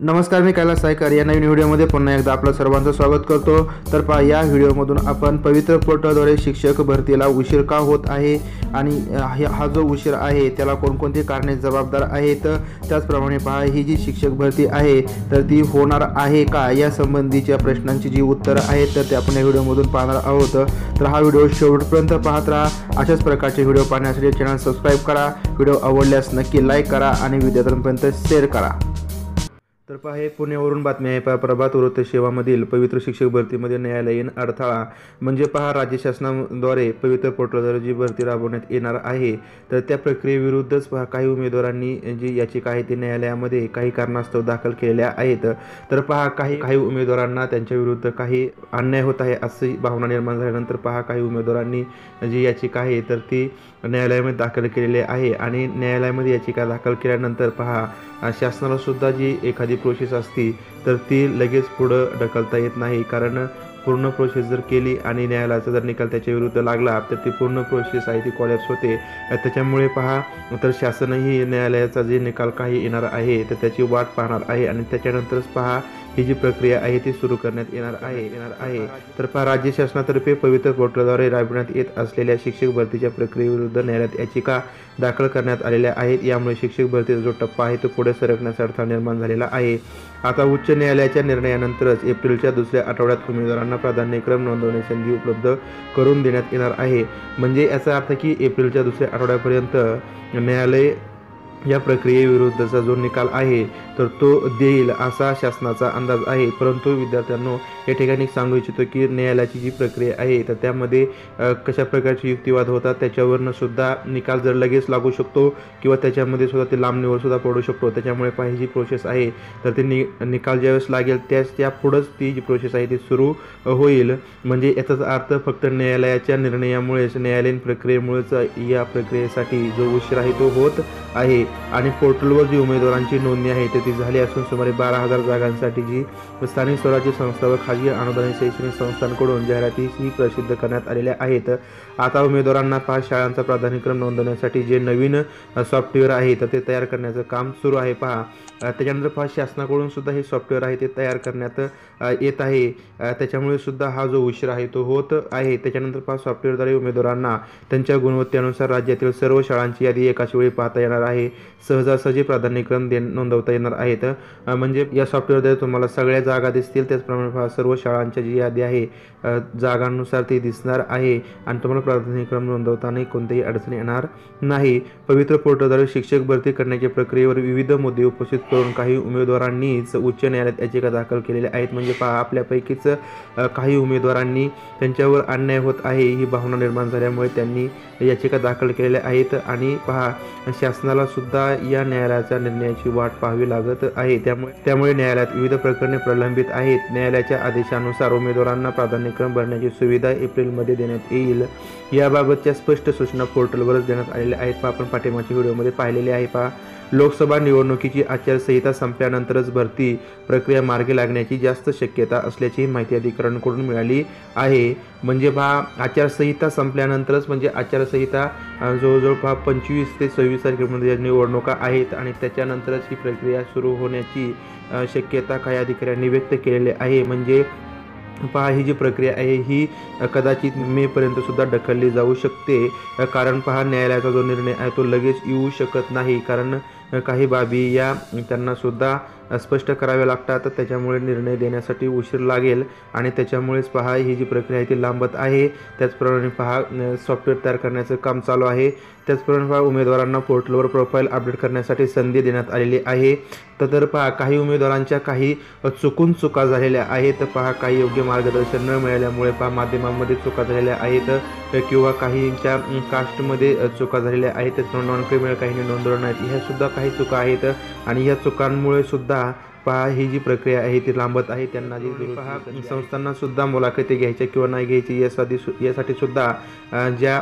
नमस्कार मी कैलास सायकर. या नवीन व्हिडिओमध्ये पुन्हा एकदा आपलं सर्वांचं स्वागत करतो. तर पहा या व्हिडिओमधून आपण पवित्र पोर्टलद्वारे शिक्षक भरतीला उशीर का होत आहे? आणि हा जो उशीर आहे त्याला कोणकोणती कारणे जबाबदार आहेत? त्याचप्रमाणे पहा ही जी शिक्षक भरती आहे तर ती होणार आहे का? या संबंधीच्या प्रश्नांची जी उत्तरं आहेत तर ते आपण या व्हिडिओमधून पाहणार आहोत. तर हा व्हिडिओ शेवटपर्यंत पाहत राहा. अशाच प्रकारचे व्हिडिओ पाहण्यासाठी चॅनल सबस्क्राईब करा. व्हिडिओ आवडल्यास नक्की लाईक करा आणि विद्यार्थ्यांपर्यंत शेअर करा. तर पहा हे पुण्यावरून बातमी आहे. पहा प्रभात वृत्त सेवामधील पवित्र शिक्षक भरतीमध्ये न्यायालयीन अडथळा. म्हणजे पहा राज्य शासनाद्वारे पवित्र पोर्टलद्वारे जी भरती राबवण्यात येणार आहे. तर त्या प्रक्रियेविरुद्धच पहा काही उमेदवारांनी जी याचिका आहे ती न्यायालयामध्ये काही कारणास्तव दाखल केलेल्या आहेत. तर पहा काही काही उमेदवारांना त्यांच्या विरुद्ध काही अन्याय होत आहे अशी भावना निर्माण झाल्यानंतर पहा काही उमेदवारांनी जी याचिका आहे तर ती न्यायालयामध्ये दाखल केलेली आहे. आणि न्यायालयामध्ये याचिका दाखल केल्यानंतर पहा शासनाला सुद्धा जी एखादी प्रोसेस असती तर ती लगेच पुढं ढकलता येत नाही. कारण पूर्ण प्रोसेस जर केली आणि न्यायालयाचा जर निकाल त्याच्या विरुद्ध लागला तर ती पूर्ण प्रोसेस आहे ती कॉलॅप्स होते. त्याच्यामुळे पहा तर शासनही न्यायालयाचा जे निकाल काही येणार आहे तर त्याची वाट पाहणार आहे. आणि त्याच्यानंतरच पहा ही जी प्रक्रिया आहे ती सुरू करण्यात येणार आहे येणार आहे. तर पहा राज्य शासनातर्फे पवित्र पोर्टलद्वारे राबविण्यात येत असलेल्या शिक्षक भरतीच्या प्रक्रियेविरुद्ध न्यायालयात याचिका दाखल करण्यात आलेल्या आहेत. यामुळे शिक्षक भरतीचा जो टप्पा आहे तो पुढे सरकण्याचा अडथळा निर्माण झालेला आहे. आता उच्च न्यायालयाच्या निर्णयानंतरच एप्रिलच्या दुसऱ्या आठवड्यात उमेदवारांना प्राधान्यक्रम नोंदवण्याची संधी उपलब्ध करून देण्यात येणार आहे. म्हणजे याचा अर्थ की एप्रिलच्या दुसऱ्या आठवड्यापर्यंत न्यायालय या प्रक्रियेविरुद्धचा जो निकाल आहे तर तो देईल असा शासनाचा अंदाज आहे. परंतु विद्यार्थ्यांनो या ठिकाणी सांगू इच्छितो की न्यायालयाची जी प्रक्रिया आहे तर त्यामध्ये कशा प्रकारचे युक्तिवाद होतात त्याच्यावरनं सुद्धा निकाल जर लगेच लागू शकतो किंवा त्याच्यामध्ये सुद्धा ते लांबणीवर सुद्धा पडू शकतो त्याच्यामुळे पाहिजे जी प्रोसेस आहे तर ते नि निकाल ज्यावेळेस लागेल त्याच त्या पुढंच ती जी प्रोसेस आहे ती सुरू होईल. म्हणजे याचाच अर्थ फक्त न्यायालयाच्या निर्णयामुळेच न्यायालयीन प्रक्रियेमुळेच या प्रक्रियेसाठी जो उशीर आहे तो होत आहे. आणि पोर्टलवर जी उमेदवारांची नोंदणी आहे तर ती झाली असून सुमारे बारा हजार जागांसाठी जी स्थानिक स्वराज्य संस्था व खाजगी अनुदानित शैक्षणिक संस्थांकडून जाहिरातीही प्रसिद्ध करण्यात आलेल्या आहेत. आता उमेदवारांना पाच शाळांचा प्राधान्यक्रम नोंदवण्यासाठी जे नवीन सॉफ्टवेअर आहे तर ते तयार करण्याचं काम सुरू आहे. पहा त्याच्यानंतर पहा शासनाकडून सुद्धा हे सॉफ्टवेअर आहे ते तयार करण्यात येत आहे. त्याच्यामुळे सुद्धा हा जो उशीर आहे तो होत आहे. त्याच्यानंतर पहा सॉफ्टवेअरद्वारे उमेदवारांना त्यांच्या गुणवत्तेनुसार राज्यातील सर्व शाळांची यादी एकाच वेळी पाहता येणार आहे. सहजासहजी प्राधान्यक्रम दे नोंदवता येणार आहेत. म्हणजे या सॉफ्टवेअरद्वारे तुम्हाला सगळ्या जागा दिसतील. त्याचप्रमाणे पहा सर्व शाळांच्या जी यादी आहे जागांनुसार ती दिसणार आहे आणि तुम्हाला प्राधान्यक्रम नोंदवताना कोणतीही अडचण येणार नाही. पवित्र पोर्टलद्वारे शिक्षक भरती करण्याच्या प्रक्रियेवर विविध मुद्दे उपस्थित करून काही उमेदवारांनीच उच्च न्यायालयात याचिका दाखल केलेल्या आहेत. म्हणजे पहा आपल्यापैकीच काही उमेदवारांनी त्यांच्यावर अन्याय होत आहे ही भावना निर्माण झाल्यामुळे त्यांनी याचिका दाखल केलेल्या आहेत. आणि पहा शासनाला सुद्धा या न्यायालयाच्या निर्णयाची वाट पाहावी लागत आहे. त्यामुळे त्यामुळे न्यायालयात विविध प्रकरणे प्रलंबित आहेत. न्यायालयाच्या आदेशानुसार उमेदवारांना प्राधान्यक्रम भरण्याची सुविधा एप्रिलमध्ये देण्यात येईल. याबाबतच्या स्पष्ट सूचना पोर्टलवरच देण्यात आलेल्या आहेत. पहा आपण पाठिंबाच्या व्हिडिओमध्ये पाहिलेले आहे पहा. लोकसभा निवडणुकीची आचारसंहिता संपल्यानंतरच भरती प्रक्रिया मार्गी लागण्याची जास्त शक्यता असल्याची माहिती अधिकाऱ्यांकडून मिळाली आहे. म्हणजे पहा आचारसंहिता संपल्यानंतरच म्हणजे आचारसंहिता जवळजवळ पहा पंचवीस ते सव्वीस तारखेमध्ये निवडणुका आहेत आणि त्याच्यानंतरच ही प्रक्रिया सुरू होण्याची शक्यता काही अधिकाऱ्यांनी व्यक्त केलेली आहे. म्हणजे पहा ही जी प्रक्रिया आहे ही कदाचित मेपर्यंत सुद्धा ढकलली जाऊ शकते. कारण पहा न्यायालयाचा जो निर्णय आहे तो लगेच येऊ शकत नाही. कारण काही बाबी या त्यांना सुद्धा स्पष्ट करावे लागतात. त्याच्यामुळे निर्णय देण्यासाठी उशीर लागेल आणि त्याच्यामुळेच पहा ही जी प्रक्रिया आहे ती लांबत आहे. त्याचप्रमाणे पहा सॉफ्टवेअर तयार करण्याचं काम चालू आहे. त्याचप्रमाणे पहा उमेदवारांना पोर्टलवर प्रोफाईल अपडेट करण्यासाठी संधी देण्यात आलेली आहे. तर पहा काही उमेदवारांच्या काही चुकून चुका झालेल्या आहेत. पहा काही योग्य मार्गदर्शन न मिळाल्यामुळे पहा माध्यमांमध्ये चुका झालेल्या आहेत. किंवा काहींच्या कास्टमध्ये चुका झालेल्या आहेत. त्याच्यामुळे नॉन क्रिमिनल काहींनी नोंदवलं नाहीत. ह्या सुद्धा काही चुका आहेत. आणि ह्या चुकांमुळे सुद्धा पहा ही जी प्रक्रिया आहे ती लांबत आहे त्यांना जी पहा संस्थांना सुद्धा मुलाखती घ्यायच्या किंवा नाही घ्यायची यासाठी सु- यासाठी सुद्धा ज्या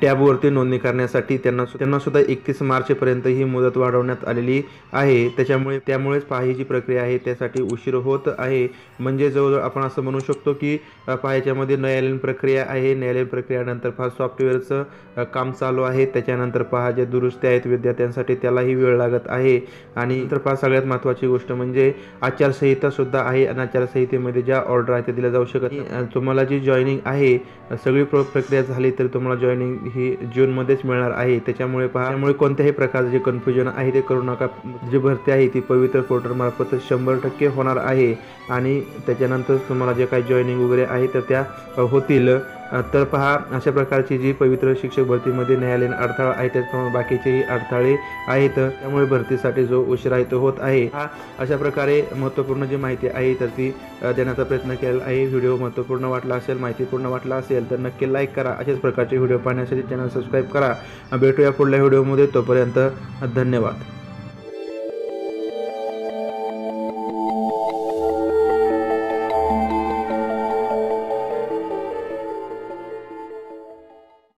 टॅबवरती नोंदणी करण्यासाठी त्यांना त्यांना सुद्धा एकतीस मार्चपर्यंत ही मुदत वाढवण्यात आलेली आहे. त्याच्यामुळे त्यामुळेच पहा ही जी प्रक्रिया आहे त्यासाठी उशीर होत आहे. म्हणजे जवळजवळ आपण असं म्हणू शकतो की पाहायच्यामध्ये न्यायालयीन प्रक्रिया आहे. न्यायालयीन प्रक्रियानंतर पहा सॉफ्टवेअरचं काम चालू आहे. त्याच्यानंतर पहा जे दुरुस्त्या आहेत विद्यार्थ्यांसाठी त्यालाही वेळ लागत आहे. आणि तर पहा सगळ्यात महत्त्वाची गोष्ट म्हणजे आचारसंहितासुद्धा आहे आणि आचारसंहितेमध्ये ज्या ऑर्डर आहेत त्या दिल्या जाऊ शकत तुम्हाला जी जॉईनिंग आहे सगळी प्र प्रक्रिया झाली तर तुम्हाला जॉईनिंग ही जूनमध्येच मिळणार आहे. त्याच्यामुळे पहा त्यामुळे कोणत्याही प्रकारचे जे कन्फ्युजन आहे ते करू नका. जी भरती आहे ती पवित्र पोर्टलमार्फत शंभर टक्के होणार आहे. आणि त्याच्यानंतर तुम्हाला जे काही जॉईनिंग वगैरे आहे तर त्या होतील. तर पहा अशा प्रकारची जी पवित्र शिक्षक भरतीमध्ये न्यायालयीन अडथळा आहे त्याचप्रमाणे बाकीचेही अडथळे आहेत. त्यामुळे भरतीसाठी जो उशीर आहे तो होत आहे हा अशा प्रकारे महत्त्वपूर्ण जी माहिती आहे तर ती देण्याचा प्रयत्न केलेला आहे. व्हिडिओ महत्त्वपूर्ण वाटला असेल माहितीपूर्ण वाटला असेल तर नक्की लाईक करा. अशाच प्रकारचे व्हिडिओ पाहण्यासाठी चॅनल सबस्क्राईब करा. भेटूया पुढल्या व्हिडिओमध्ये. तोपर्यंत धन्यवाद.